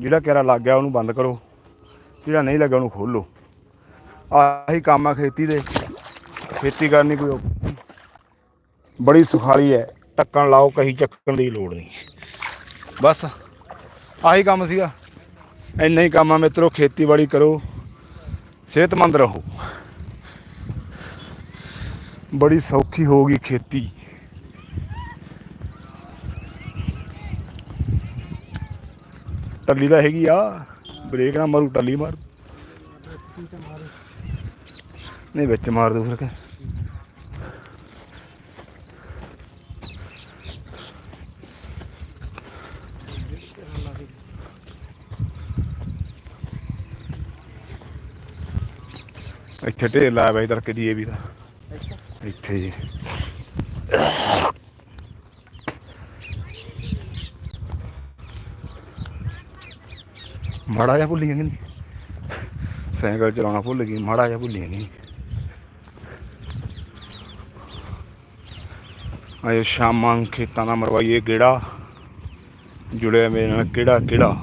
ਜਿਹੜਾ ਕਿਹੜਾ ਲੱਗ ਗਿਆ ਉਹਨੂੰ ਬੰਦ ਕਰੋ, ਜਿਹੜਾ ਨਹੀਂ ਲੱਗਾ ਉਹਨੂੰ ਖੋਲੋ ਆਹੀ ਕੰਮ ਆ ਖੇਤੀ ਦੇ। ਖੇਤੀ ਕਰਨੀ ਕੋਈ ਔਖੀ ਨਹੀਂ। ਬੜੀ ਸੁਖਾਲੀ ਹੈ। ਟੱਕਣ ਲਾਓ, ਕਹੀ ਚੱਕਣ ਦੀ ਲੋੜ ਨਹੀਂ। ਬਸ, ਆਹੀ ਕੰਮ ਸੀਗਾ। ਇੰਨਾ ਹੀ ਕੰਮ ਆ ਮਿੱਤਰੋ, ਖੇਤੀਬਾੜੀ ਕਰੋ। ਸਿਹਤਮੰਦ ਰਹੋ। ਬੜੀ ਸੌਖੀ ਹੋ ਗਈ ਖੇਤੀ। ਟੱਲੀ ਤਾਂ ਹੈਗੀ ਆ। ਬ੍ਰੇਕ ਨਾ ਮਾਰੂ, ਟੱਲੀ ਮਾਰ। ਨਹੀਂ, ਵਿੱਚ ਮਾਰ ਦੂ ਫਿਰ। ਕੇ ਇੱਥੇ ਢੇਰ ਲਾਇਆ ਬਾਈ ਤੜਕੇ ਦੀ, ਇਹ ਵੀ ਦਾ ਇੱਥੇ ਜੀ। ਮਾੜਾ ਜਿਹਾ ਭੁੱਲੀ ਕਿ ਨਹੀਂ? ਸਾਈਕਲ ਚਲਾਉਣਾ ਭੁੱਲ ਗਈ, ਮਾੜਾ ਜਿਹਾ ਭੁੱਲੀ ਕਿ ਨਹੀਂ? ਆਇਓ, ਸ਼ਾਮਾਂ ਖੇਤਾਂ ਦਾ ਮਰਵਾਈਏ ਗੇੜਾ। ਜੁੜਿਆ ਮੇਰੇ ਨਾਲ ਕਿਹੜਾ ਕਿਹੜਾ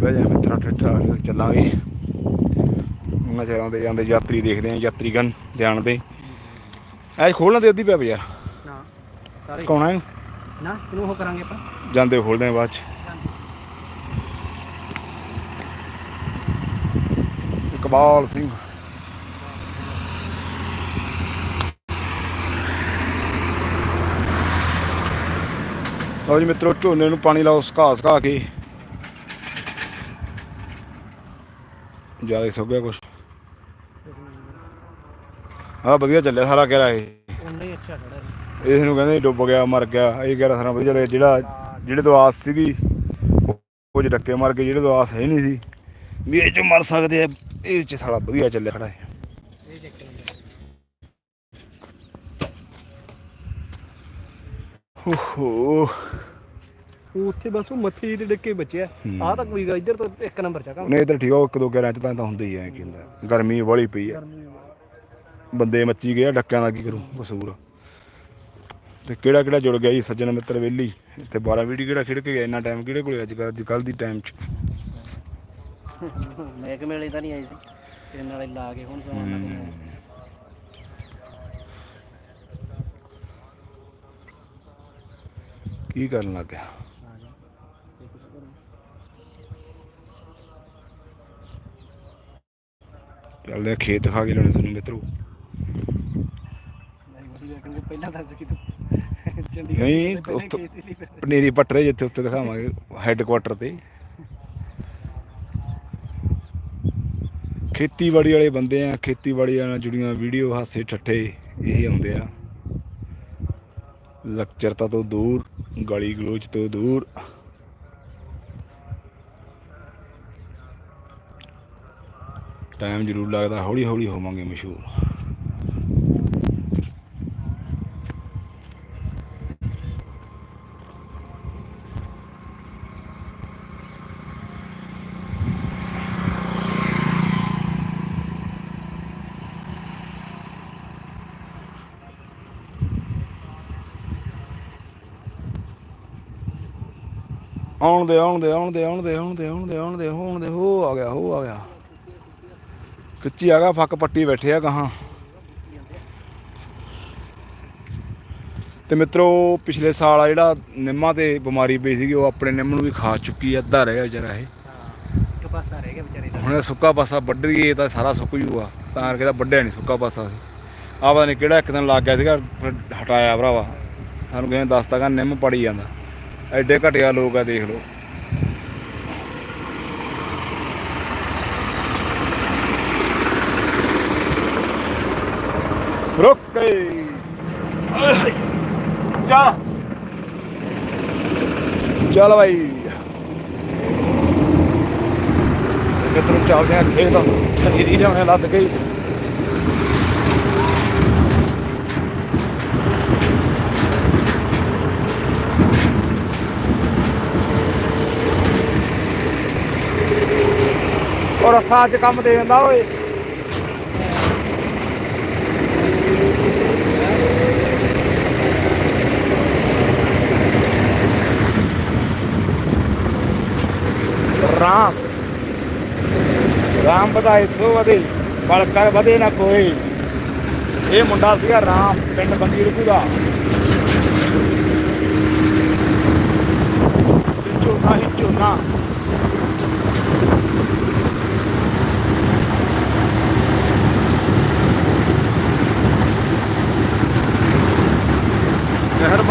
ਬਹਿ ਜਾ ਮਿੱਤਰਾ ਠੱਠਾ ਚੱਲਾਂਗੇ ਉਹਨਾਂ ਚਿਰਾਂ ਦੇ ਜਾਂਦੇ ਯਾਤਰੀ ਦੇਖਦੇ ਆ ਯਾਤਰੀਗਣ ਧਿਆਨ ਦੇ। ਐ ਖੋਲਣਾ ਤੇ ਅੱਧੀ ਪਿਆ ਯਾਰ। ਨਾ ਸਾਰੇ। ਸਕਾਉਣਾ ਇਹਨੂੰ ਨਾ ਇਹਨੂੰ ਉਹ ਕਰਾਂਗੇ ਆਪਾਂ? ਜਾਂਦੇ ਖੋਲਦੇ ਆ ਬਾਅਦ ਚ। ਇਕਬਾਲ ਸਿੰਘ। ਲਓ ਜੀ ਮਿੱਤਰੋ ਝੋਨੇ ਨੂੰ ਪਾਣੀ ਲਾਓ ਸੁਕਾ ਸੁਕਾ ਕੇ। ਜ਼ਿਆਦਾ ਸੁੱਕ ਗਿਆ ਕੁਛ। ਆ ਵਧੀਆ ਚੱਲਿਆ ਸਾਰਾ ਕਹਿਰਾ ਇਹ। ਉਹਨੇ ਹੀ ਅੱਛਾ ਖੜਾ ਹੈ ਇਸ ਨੂੰ ਕਹਿੰਦੇ ਡੁੱਬ ਗਿਆ ਮਰ ਗਿਆ। ਇਹ ਕਹਿ ਸਾਰਾ ਵਧੀਆ ਚੱਲਿਆ। ਜਿਹੜਾ ਜਿਹੜੇ ਤੋਂ ਆਸ ਸੀਗੀ ਉਹ- ਕੁਝ ਡੱਕੇ ਮਰ ਗਏ ਜਿਹੜੇ ਤੋਂ ਆਸ ਹੈ ਨਹੀਂ ਸੀ। ਵੀ ਇਹ ਚ ਮਰ ਸਕਦੇ ਆ ਇਹ ਚ ਸਾਲਾ ਵਧੀਆ ਚੱਲਿਆ ਖੜਾ ਇਹ। ਚੱਕਰ ਓਹੋ। ਉਹ ਉੱਥੇ ਬਸ ਉਹ ਮੱਥੇ ਦੇ ਡੱਕੇ ਬਚਿਆ। ਆਹ ਤਾਂ ਕੋਈ ਗੱਲ ਇੱਧਰ ਤਾਂ ਇੱਕ ਨੰਬਰ ਚਾ ਕੰਮ ਨਹੀਂ ਇਧਰ ਠੀਕ ਆ ਉਹ ਇੱਕ ਦੋ ਗਿਆਰਾਂ ਚ ਤਾਂ ਤਾਂ ਹੁੰਦਾ ਹੀ ਐ ਕਹਿੰਦਾ ਗਰਮੀ ਵਾਲੀ ਪਈ ਆ। ਬੰਦੇ ਮੱਚੀ ਗਏ ਆ ਡੱਕਿਆਂ ਦਾ ਕੀ ਕਰੂ? ਕਸੂਰ। ਤੇ ਕਿਹੜਾ ਕਿਹੜਾ ਜੁੜ ਗਿਆ ਜੀ? ਸੱਜਣ ਮਿੱਤਰ ਵੇਲੀ ਇੱਥੇ 12 ਵੀਡੀ ਕਿਹੜਾ ਖੇਡ ਕੇ ਗਿਆ? ਇੰਨਾ ਟਾਈਮ ਕਿਹੜੇ ਕੋਲੇ ਅੱਜ ਕੱਲ੍ਹ? ਅੱਜ ਕੱਲ੍ਹ ਦੀ ਟਾਈਮ ਚ। ਮਹਿਕ ਮੇਲੇ ਤਾਂ ਨਹੀਂ ਆਈ ਸੀ। ਤੇ ਨਾਲੇ ਲਾ ਕੇ ਹੁਣ ਸਮਾਨ ਨਾਲ ਕੀ ਕਰਨ ਲੱਗ ਗਿਆ? ਚੱਲਦੇ ਖੇਤ ਦਿਖਾ ਕੇ ਲੈਣੇ ਤੁਹਾਨੂੰ ਮਿੱਤਰੋ। ਪਹਿਲਾਂ ਦੱਸ ਕਿ ਤੂੰ ਚੰਡੀਗੜ੍ਹ ਨਹੀਂ, ਤੋਂ ਪਹਿਲਾਂ ਉੱਥੋਂ- ਖੇਤ ਲਈ ਫਿਰ- ਪਨੀਰੀ ਪੱਟਰੇ ਜਿੱਥੇ ਉੱਤੇ ਦਿਖਾਵਾਂਗੇ ਹੈੱਡਕੁਆਟਰ ਤੇ। ਖੇਤੀਬਾੜੀ ਵਾਲੇ ਬੰਦੇ ਆ ਖੇਤੀਬਾੜੀ ਨਾਲ ਜੁੜੀਆਂ ਵੀਡੀਓ ਹਾਸੇ ਠੱਠੇ ਇਹ ਆਉਂਦੇ ਆ। ਲੈਕਚਰਤਾ ਤੋਂ ਦੂਰ ਗਾਲੀ ਗਲੋਚ ਤੋਂ ਦੂਰ। ਟਾਈਮ ਜ਼ਰੂਰ ਲੱਗਦਾ ਹੌਲੀ ਹੌਲੀ ਹੋਵਾਂਗੇ ਮਸ਼ਹੂਰ। ਆਉਣ ਦੇ ਆਉਣ ਦੇ ਆਉਣ ਦੇ ਆਉਣ ਦੇ ਆਉਣ ਦੇ ਆਉਣ ਦੇ ਆਉਣ ਦੇ ਹੋਣ ਦੇ ਹੋ ਆ ਗਿਆ ਹੋ ਆ ਗਿਆ। ਕੱਚੀ ਆ ਗਿਆ ਫੱਕ ਪੱਟੀ ਬੈਠੇ ਆ ਕਹਾ ਤੇ ਮਿੱਤਰੋ ਪਿਛਲੇ ਸਾਲ ਆ ਜਿਹੜਾ ਨਿੰਮਾ ਤੇ ਬਿਮਾਰੀ ਪਈ ਸੀਗੀ ਉਹ ਆਪਣੇ ਨਿੰਮ ਨੂੰ ਵੀ ਖਾ ਚੁੱਕੀ ਆ ਅੱਧਾ ਰਹਿ ਗਿਆ ਵਿਚਾਰਾ ਇਹ। ਇੱਕ ਹੁਣ ਸੁੱਕਾ ਪਾਸਾ ਵੱਢ ਗਈ ਤਾਂ ਸਾਰਾ ਸੁੱਕ ਜੂਗਾ ਤਾਂ ਕਰਕੇ ਤਾਂ ਵੱਢਿਆ ਨਹੀਂ ਸੁੱਕਾ ਪਾਸਾ। ਸੀ ਆ ਪਤਾ ਨਹੀਂ ਕਿਹੜਾ ਇੱਕ ਦਿਨ ਲੱਗ ਗਿਆ ਸੀਗਾ ਫਿਰ ਹਟਾਇਆ ਭਰਾਵਾ। ਸਾਨੂੰ ਕਹਿੰਦੇ ਦੱਸਤਾ ਕਿ ਨਿੰਮ ਪੜੀ ਜਾਂਦਾ। ਐਡੇ ਘਟਿਆ ਲੋਕ ਆ, ਦੇਖ ਲਓ। ਰੁਕ ਗਏ ਚੱਲ ਚੱਲ ਭਾਈ ਕਿਧਰੋਂ ਚੱਲਦੇ ਆ ਖੇਤ ਸਰੀਰੀ ਲਿਆਉਣੇ ਲੱਦ ਗਈ ਔਰ ਰਸਾ ਅੱਜ ਕੰਮ ਦੇ ਦਿੰਦਾ ਓਏ। ਰਾਮ। ਰਾਮ ਵਧਾਏ ਸੋ ਵਧੇ ਬਲ ਕਰ ਵਧੇ ਨਾ ਕੋਈ। ਇਹ ਮੁੰਡਾ ਸੀਗਾ ਰਾਮ, ਪਿੰਡ ਬੰਦੀ ਰੁਕੂ ਦਾ ਝੋਨਾ ਹੀ ਝੋਨਾ।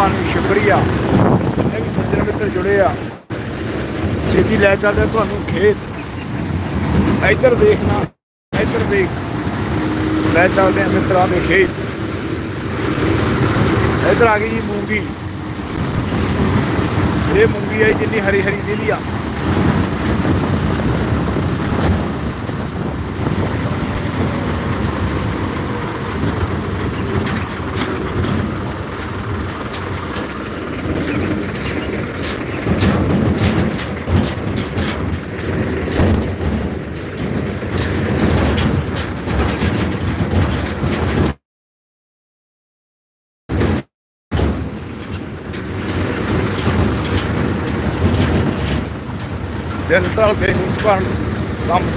ਤੁਹਾਨੂੰ ਸ਼ੁਕਰੀਆ। ਇਹ ਵੀ ਸੱਜਣ ਮਿੱਤਰ ਜੁੜੇ ਆ, ਛੇਤੀ ਲੈ ਚੱਲਦੇ ਤੁਹਾਨੂੰ ਖੇਤ। ਇੱਧਰ ਦੇਖਣਾ, ਇੱਧਰ ਦੇਖ। ਲੈ ਚੱਲਦੇ ਆ ਮਿੱਤਰਾਂ ਦੇ ਖੇਤ। ਇੱਧਰ ਆ ਗਈ ਜੀ ਮੂੰਗੀ। ਇਹ ਮੂੰਗੀ ਹੈ ਜਿੰਨੀ ਹਰੀ ਹਰੀ ਜਿਹਦੀ ਆ। ਦਿਨ ਢਲਦੇ ਨੂੰ ਘਰ ਕੰਮ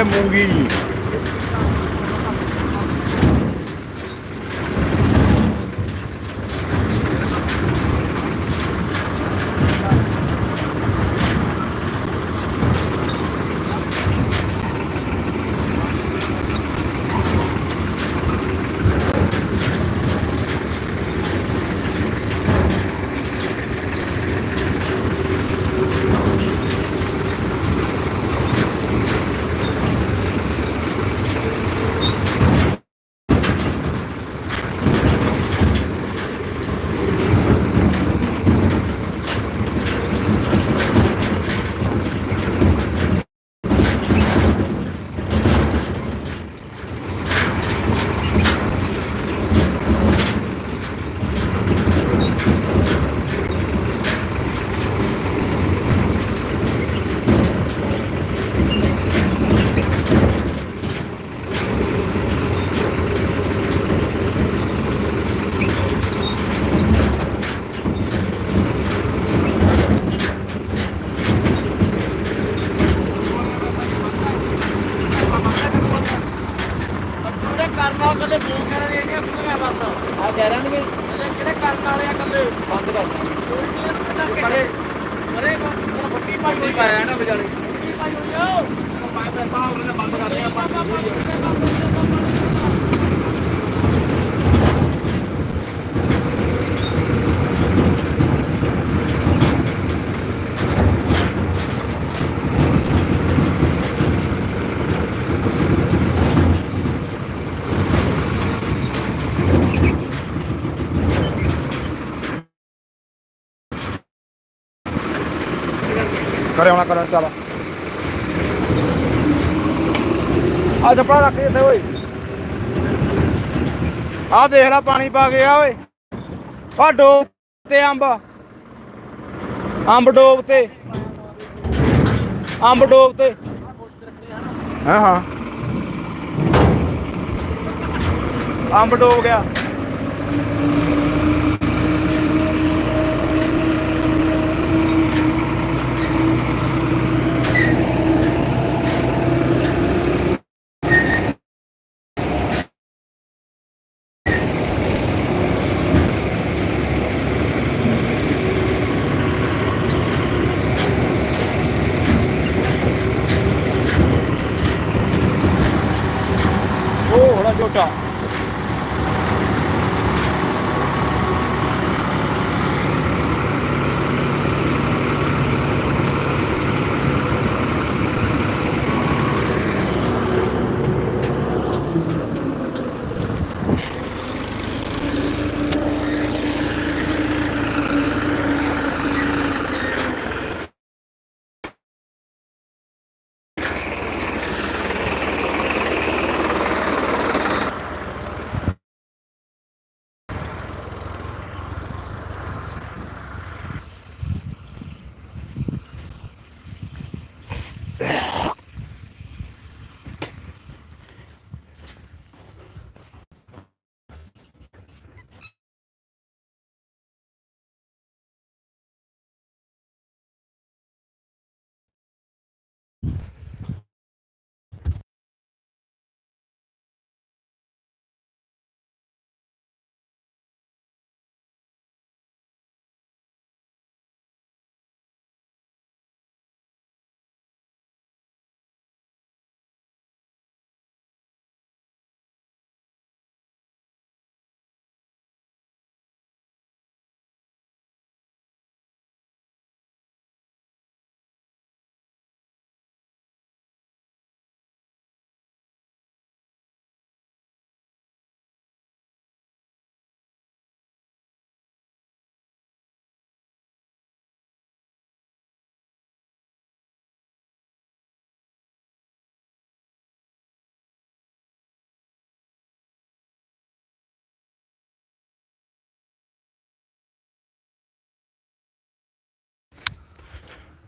ਇਹ ਮੂੰਗੀ ਜੀ ਕਰਨਾ ਕੱਲੇ ਫੋਨ ਕਰ ਰਹੇ ਨੇ ਆਪਣੇ ਬਸ ਆ ਕਹਿ ਰਹੇ ਨੇ ਕਿਹੜੇ ਕਰਨ ਵਾਲੇ ਆ ਕੱਲੇ ਬੰਦ ਕਰ ਕਰੇ ਕਰੇ ਬੱਤੀ ਪਾਈ ਪਾਇਆ ਨਾ ਵਿਚਾਰੇ ਬੱਤੀ ਪਾਈ ਹੋਈ ਆ ਪਾਈ ਪੈ ਪਾ ਉਹਨੇ ਬੰਦ ਕਰ ਦਿਆ ਕਰੇ ਹੋਣਾ ਕਰਨ ਚੱਲ ਆ ਜੱਪਾ ਰੱਖ ਇੱਥੇ, ਓਏ। ਆ ਦੇਖ ਲੈ, ਪਾਣੀ ਪਾ ਗਿਆ ਓਏ। ਆ ਡੋਬ ਤੇ ਅੰਬ। ਅੰਬ ਡੋਬ ਤੇ। ਅੰਬ ਡੋਬ ਤੇ। ਹਾਂ ਹਾਂ। ਅੰਬ ਡੋਬ ਗਿਆ।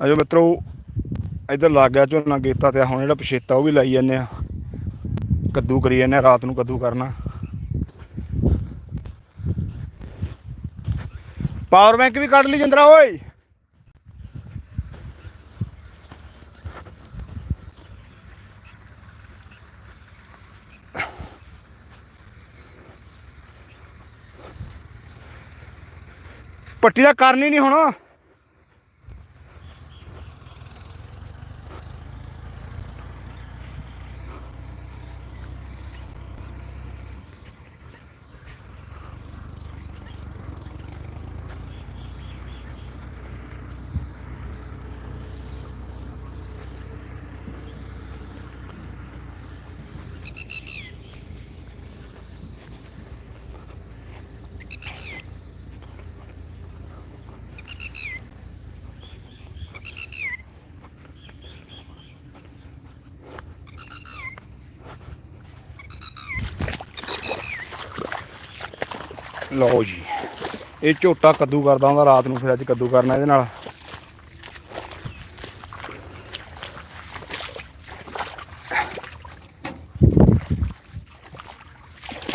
ਅਜੋ ਮਿੱਤਰੋ, ਇੱਧਰ ਲੱਗ ਗਿਆ ਝੋਨਾ ਗੇਤਾ ਤੇ ਹੁਣ ਜਿਹੜਾ ਪਛੇਤਾ ਉਹ ਵੀ ਲਾਈ ਜਾਂਦੇ ਆ। ਕੱਦੂ ਕਰੀ ਜਾਂਦੇ ਆ, ਰਾਤ ਨੂੰ ਕੱਦੂ ਕਰਨਾ। ਪਾਵਰ ਬੈਂਕ ਵੀ ਕੱਢ ਲਈ ਜਿੰਦਰਾ, ਓਏ। ਪੱਟੀ ਦਾ ਕਰਨੀ ਨਹੀਂ ਹੁਣ। ਲਓ ਜੀ। ਇਹ ਝੋਟਾ ਕੱਦੂ ਕਰਦਾ ਹੁੰਦਾ, ਰਾਤ ਨੂੰ ਫਿਰ ਅੱਜ ਕੱਦੂ ਕਰਨਾ ਇਹਦੇ ਨਾਲ।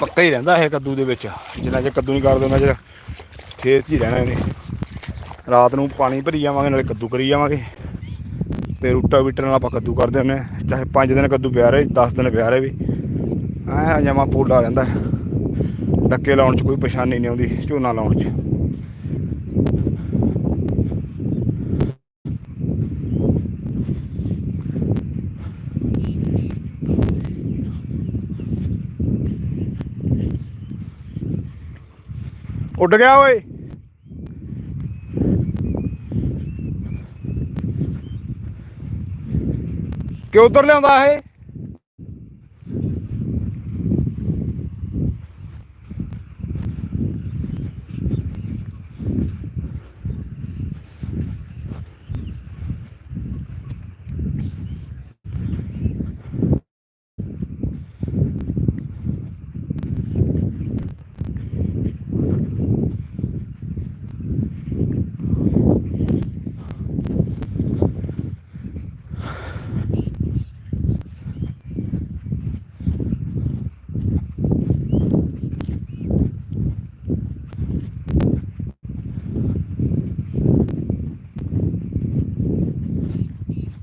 ਪੱਕਾ ਹੀ ਰਹਿੰਦਾ ਇਹ ਕੱਦੂ ਦੇ ਵਿੱਚ। ਜਿੰਨਾ ਚਿਰ ਕੱਦੂ ਨਹੀਂ ਕਰਦੇ, ਉਹਨਾਂ ਚਿਰ ਖੇਤ 'ਚ ਹੀ ਰਹਿਣਾ ਇਹਨੇ। ਰਾਤ ਨੂੰ ਪਾਣੀ ਭਰੀ ਜਾਵਾਂਗੇ, ਨਾਲੇ ਕੱਦੂ ਕਰੀ ਜਾਵਾਂਗੇ। ਤੇ ਰੂਟਾ ਵੀਟਰ ਨਾਲ ਆਪਾਂ ਕੱਦੂ ਕਰਦੇ ਹੁੰਦੇ ਹਾਂ। ਚਾਹੇ 5 ਦਿਨ ਕੱਦੂ ਪਿਆ ਰਹੇ 10 ਦਿਨ ਪਿਆ ਰਹੇ ਵੀ। ਐ ਜਮਾ ਪੂਲਾ ਰਹਿੰਦਾ। ਡੱਕੇ ਲਾਉਣ 'ਚ ਕੋਈ ਪਰੇਸ਼ਾਨੀ ਨਹੀਂ ਆਉਂਦੀ, ਝੋਨਾ ਲਾਉਣ 'ਚ। ਉੱਡ ਗਿਆ ਓਏ। ਕਿ ਉਧਰ ਲਿਆਉਂਦਾ ਇਹ?